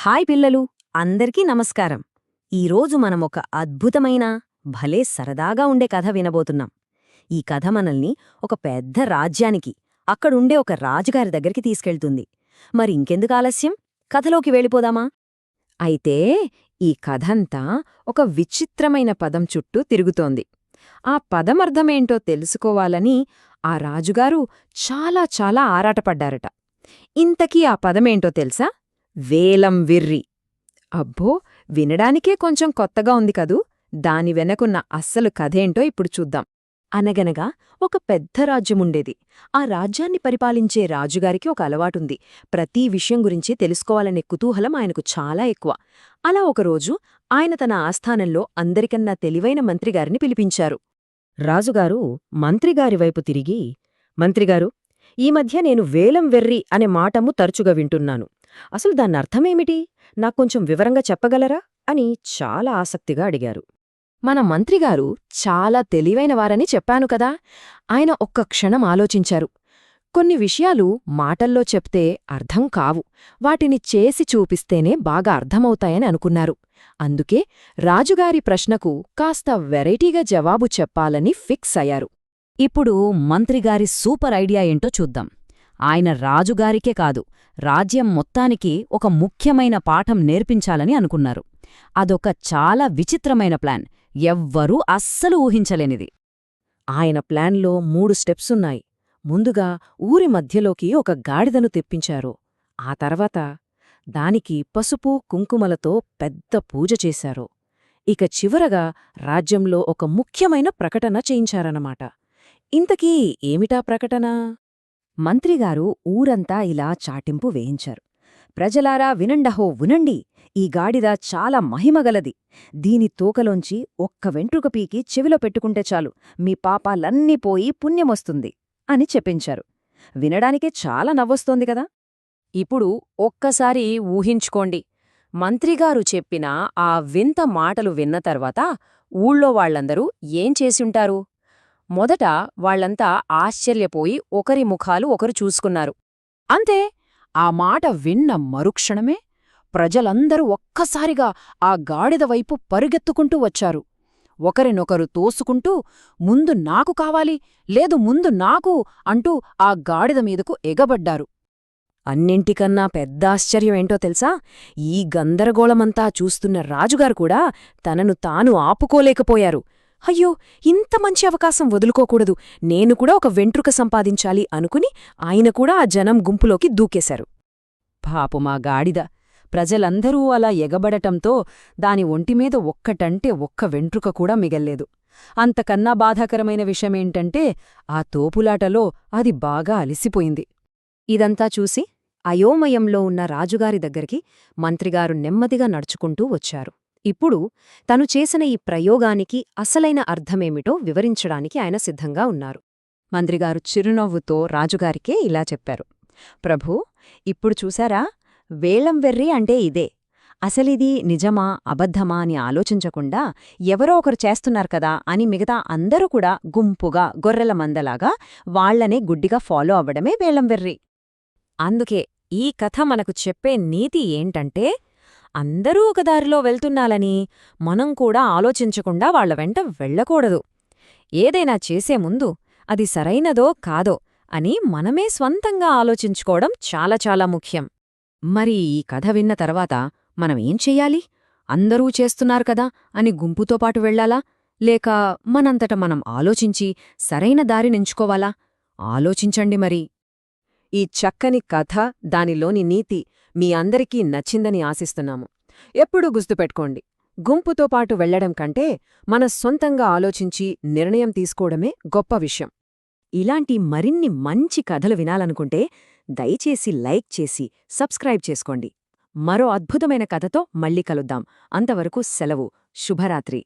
Hi పిల్లలు అందరికీ నమస్కారం. ఈరోజు మనం ఒక అద్భుతమైన భలే సరదాగా ఉండే కథ వినబోతున్నాం. ఈ కథ మనల్ని ఒక పెద్ద రాజ్యానికి అక్కడుండే ఒక రాజుగారి దగ్గరికి తీసుకెళ్తుంది. మరి ఇంకెందుకు ఆలస్యం? కథలోకి వెళ్ళిపోదామా? అయితే ఈ కథంతా ఒక విచిత్రమైన పదం చుట్టూ తిరుగుతోంది. ఆ పదమర్థమేంటో తెలుసుకోవాలని ఆ రాజుగారు చాలా చాలా ఆరాటపడ్డారట. ఇంతకీ ఆ పదమేంటో తెలుసా? వేలం విర్రి. అబ్బో వినడానికే కొంచెం కొత్తగా ఉంది కదూ? దాని వెనకున్న అస్సలు కథేంటో ఇప్పుడు చూద్దాం. అనగనగా ఒక పెద్ద రాజ్యముండేది. ఆ రాజ్యాన్ని పరిపాలించే రాజుగారికి ఒక అలవాటుంది. ప్రతి విషయం గురించి తెలుసుకోవాలనే కుతూహలం ఆయనకు చాలా ఎక్కువ. అలా ఒకరోజు ఆయన తన ఆస్థానంలో అందరికన్నా తెలివైన మంత్రిగారిని పిలిపించారు. రాజుగారు మంత్రిగారి వైపు తిరిగి మంత్రిగారు ఈ మధ్య నేను వేలం వెర్రి అనే మాటము తరచుగా వింటున్నాను. అసలు దాన్నర్థమేమిటి? నాకొంచెం వివరంగా చెప్పగలరా? అని చాలా ఆసక్తిగా అడిగారు. మన మంత్రిగారు చాలా తెలివైనవారని చెప్పాను కదా? ఆయన ఒక్క క్షణం ఆలోచించారు. కొన్ని విషయాలు మాటల్లో చెప్తే అర్థం కావు. వాటిని చేసి చూపిస్తేనే బాగా అర్థమవుతాయని అనుకున్నారు. అందుకే రాజుగారి ప్రశ్నకు కాస్త వెరైటీగా జవాబు చెప్పాలని ఫిక్స్ అయ్యారు. ఇప్పుడు మంత్రిగారి సూపర్ ఐడియా ఏంటో చూద్దాం. ఆయన రాజుగారికే కాదు రాజ్యం మొత్తానికి ఒక ముఖ్యమైన పాఠం నేర్పించాలని అనుకున్నారు. అదొక చాలా విచిత్రమైన ప్లాన్. ఎవ్వరూ అస్సలు ఊహించలేనిది. ఆయన ప్లాన్లో మూడు స్టెప్సున్నాయి ముందుగా ఊరి మధ్యలోకి ఒక గాడిదను తెప్పించారు. ఆ తర్వాత దానికి పసుపు కుంకుమలతో పెద్ద పూజ చేశారు. ఇక చివరగా రాజ్యంలో ఒక ముఖ్యమైన ప్రకటన చేయించారన్నమాట. ఇంతకీ ఏమిటా ప్రకటన? మంత్రిగారు ఊరంతా ఇలా చాటింపు వేయించారు. ప్రజలారా వినండహో వినండి ఈ గాడిద చాలా మహిమగలది. దీని తోకలోంచి ఒక్క వెంట్రుక పీకి చెవిలో పెట్టుకుంటే చాలు మీ పాపాలన్నీ పోయి పుణ్యమొస్తుంది అని చెప్పించారు. వినడానికే చాలా నవ్వొస్తోంది కదా? ఇప్పుడు ఒక్కసారి ఊహించుకోండి మంత్రిగారు చెప్పిన ఆ వింత మాటలు విన్న తర్వాత ఊళ్ళో వాళ్ళందరూ ఏం చేసుంటారు మొదట వాళ్ళంతా ఆశ్చర్యపోయి ఒకరి ముఖాలు ఒకరు చూసుకున్నారు. అంతే ఆ మాట విన్న మరుక్షణమే ప్రజలందరూ ఒక్కసారిగా ఆ గాడిద వైపు పరుగెత్తుకుంటూ వచ్చారు. ఒకరినొకరు తోసుకుంటూ ముందు నాకు కావాలి లేదు ముందు నాకు అంటూ ఆ గాడిద మీదకు ఎగబడ్డారు. అన్నింటికన్నా పెద్ద ఆశ్చర్యమేంటో తెలుసా? ఈ గందరగోళమంతా చూస్తున్న రాజుగారు కూడా తనను తాను ఆపుకోలేకపోయారు. అయ్యో ఇంత మంచి అవకాశం వదులుకోకూడదు. నేను కూడా ఒక వెంట్రుక సంపాదించాలి అనుకుని ఆయన కూడా ఆ జనం గుంపులోకి దూకేశారు. పాపుమా గాడిద. ప్రజలందరూ అలా ఎగబడటంతో దాని ఒంటిమీద ఒక్కటంటే ఒక్క వెంట్రుక కూడా మిగల్లేదు. అంతకన్నా బాధాకరమైన విషయమేంటంటే ఆ తోపులాటలో అది బాగా అలిసిపోయింది. ఇదంతా చూసి అయోమయంలో ఉన్న రాజుగారి దగ్గరికి మంత్రిగారు నెమ్మదిగా నడుచుకుంటూ వచ్చారు. ఇప్పుడు తను చేసిన ఈ ప్రయోగానికి అసలైన అర్థమేమిటో వివరించడానికి ఆయన సిద్ధంగా ఉన్నారు. మంత్రిగారు చిరునవ్వుతో రాజుగారికే ఇలా చెప్పారు. ప్రభూ ఇప్పుడు చూశారా? వేలం వెర్రి అంటే ఇదే. అసలిది నిజమా అబద్ధమా అని ఆలోచించకుండా ఎవరో ఒకరు చేస్తున్నారు కదా అని మిగతా అందరూ కూడా గుంపుగా గొర్రెల మందలాగా వాళ్ళనే గుడ్డిగా ఫాలో అవ్వడమే వేలం వెర్రి. అందుకే ఈ కథ మనకు చెప్పే నీతి ఏంటంటే అందరూ ఒక దారిలో వెళ్తున్నాలని మనం కూడా ఆలోచించకుండా వాళ్ళ వెంట వెళ్ళకూడదు. ఏదైనా చేసే ముందు అది సరైనదో కాదో అని మనమే స్వంతంగా ఆలోచించుకోవడం చాలా చాలా ముఖ్యం. మరి ఈ కథ విన్న తర్వాత మనం ఏం చెయ్యాలి? అందరూ చేస్తున్నారు కదా అని గుంపుతో పాటు వెళ్ళాలా లేక మనంతట మనం ఆలోచించి సరైన దారినెంచుకోవాలా ఆలోచించండి మరి. ఈ చక్కని కథ దానిలోని నీతి మీ అందరికీ నచ్చిందని ఆశిస్తున్నాము. ఎప్పుడూ గుర్తుపెట్టుకోండి గుంపుతో పాటు వెళ్ళడం కంటే మన సొంతంగా ఆలోచించి నిర్ణయం తీసుకోవడమే గొప్ప విషయం. ఇలాంటి మరిన్ని మంచి కథలు వినాలనుకుంటే దయచేసి లైక్ చేసి సబ్స్క్రైబ్ చేసుకోండి. మరో అద్భుతమైన కథతో మళ్ళీ కలుద్దాం. అంతవరకు సెలవు. శుభరాత్రి.